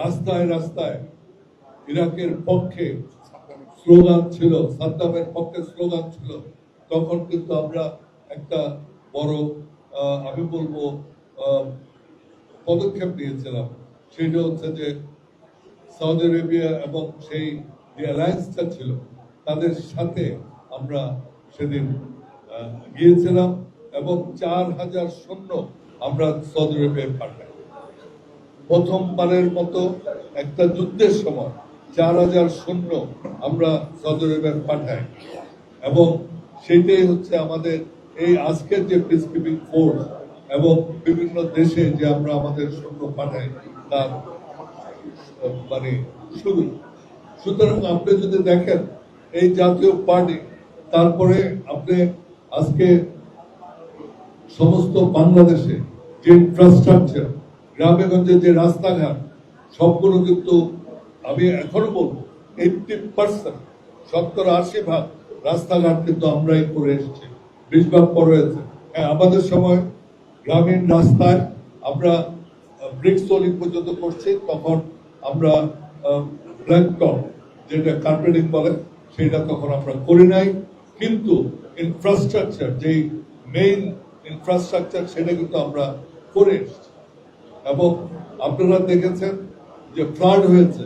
রাস্তায় রাস্তায় ইরাকের পক্ষে স্লোগান ছিল, সাদ্দামের পক্ষে স্লোগান ছিল। তখন কিন্তু আমরা একটা বড় আমি বলব পদক্ষেপ নিয়েছিলাম। সেটা হচ্ছে যে সৌদি আরেবিয়া এবং সেই যে অ্যালায়েন্সটা ছিল, তাদের সাথে আমরা সেদিন গিয়েছিলাম এবং চার হাজার সৈন্য আমরা সৌদি আরবিয়া পাঠাই। প্রথমবারের মতো একটা যুদ্ধের সময় চার হাজার সৈন্য আমরা সৌদি আরবে পাঠাই। এবং সেটাই হচ্ছে আমাদের এই আজকের যে পিসকিপিং ফোর্স এবং বিভিন্ন দেশে যে আমরা আমাদের সৈন্য পাঠাই, তার মানে শুরু। সুতরাং আপনি যদি দেখেন এই জাতীয় পার্টি, তারপরে আপনি আজকে সমস্ত বাংলাদেশে যে ইনফ্রাস্ট্রাকচার গ্রামে গঞ্জে যে রাস্তাঘাট, সবগুলো কিন্তু আমি এখনও বলব এইটটি পার্সেন্ট সত্তর আশি ভাগ রাস্তাঘাট কিন্তু আমরাই করে এসেছি, বিশ ভাগ পরে হয়েছে। হ্যাঁ আমাদের সময় গ্রামীণ রাস্তায় আমরা ব্রিক্স সোলিং পর্যন্ত করছি, তখন আমরা ব্ল্যাক টপ যেটা কার্পেটিং বলে, সেটা তখন আমরা করি নাই। কিন্তু ইনফ্রাস্ট্রাকচার যেই মেইন ইনফ্রাস্ট্রাকচার সেটা কিন্তু আমরা করে এসেছি। এবং আপনারা দেখেছেন যে ফ্লাড হয়েছে।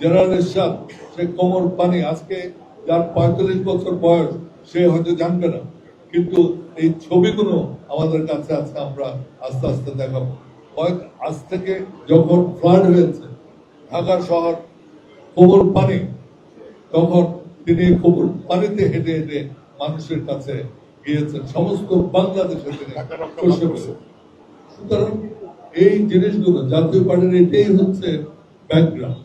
জেনারেল এরশাদ সে কোমর পানি আজকে যার পঁয়তাল্লিশ বছর বয়স সে হয়তো জানবে না। কিন্তু এই ছবিগুলো আমাদের কাছে আজকে আমরা আস্তে আস্তে দেখাবো। হয়- আজ থেকে যখন ফ্লাড হয়েছে ঢাকা শহর কোমর পানি তখন তিনি কোমর পানিতে হেঁটে হেঁটে মানুষের কাছে গিয়েছেন। সমস্ত বাংলাদেশে তিনি সুতরাং এই জিনিসগুলো জাতীয় পার্টির এটাই হচ্ছে ব্যাকগ্রাউন্ড